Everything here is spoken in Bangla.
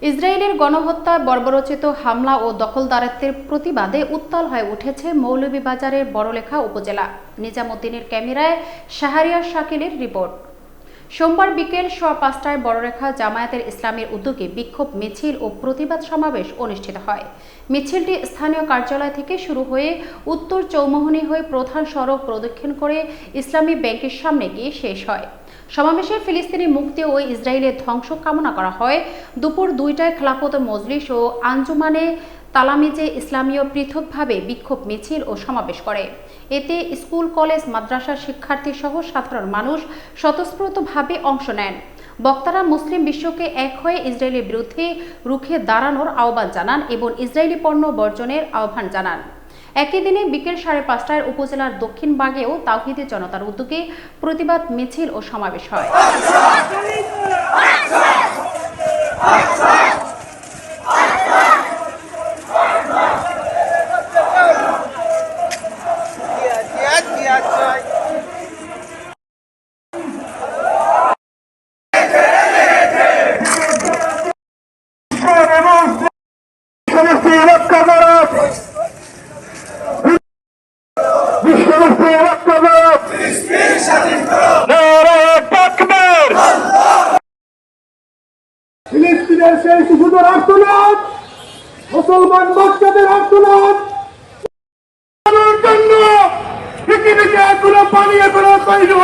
ইসরায়েলের গণহত্যা বর্বরচিত হামলা ও দখলদারত্বের প্রতিবাদে উত্তাল হয়ে উঠেছে মৌলভীবাজারের বড়লেখা উপজেলা। নিজামুদ্দিনের ক্যামেরায় শাহরিয়ার শাকিলের রিপোর্ট। সোমবার বিকেল সোয়া পাঁচটায় বড়রেখা জামায়াতের ইসলামের উদ্যোগে বিক্ষোভ, মিছিল ও প্রতিবাদ সমাবেশ অনুষ্ঠিত হয়। মিছিলটি স্থানীয় কার্যালয় থেকে শুরু হয়ে উত্তর চৌমোহনী হয়ে প্রধান সড়ক প্রদক্ষিণ করে ইসলামী ব্যাংকের সামনে গিয়ে শেষ হয়। সমাবেশে ফিলিস্তিনি মুক্তি ও ইসরায়েলের ধ্বংস কামনা করা হয়। দুপুর দুইটায় খেলাফত মজলিস ও আঞ্জুমানে তালামিজে ইসলামীয় পৃথকভাবে বিক্ষোভ মিছিল ও সমাবেশ করে। এতে স্কুল, কলেজ মাদ্রাসার শিক্ষার্থী সহ সাধারণ মানুষ স্বতঃস্ফূর্তভাবে অংশ নেন। বক্তারা মুসলিম বিশ্বকে এক হয়ে ইসরায়েলের বিরুদ্ধে রুখে দাঁড়ানোর আহ্বান জানান এবং ইসরায়েলি পণ্য বর্জনের আহ্বান জানান। একই দিনে বিকেল সাড়ে পাঁচটায় উপজেলার দক্ষিণ বাগেও তাওহিদি জনতার উদ্যোগে প্রতিবাদ, মিছিল ও সমাবেশ হয়। ফিলিস্তিনের সেই শিশুদের আর্তনাদ মুসলমান বাচ্চাদের আর্তনাদ জন্য পৃথিবীতে এখনও পালিয়ে বেরো তৈরি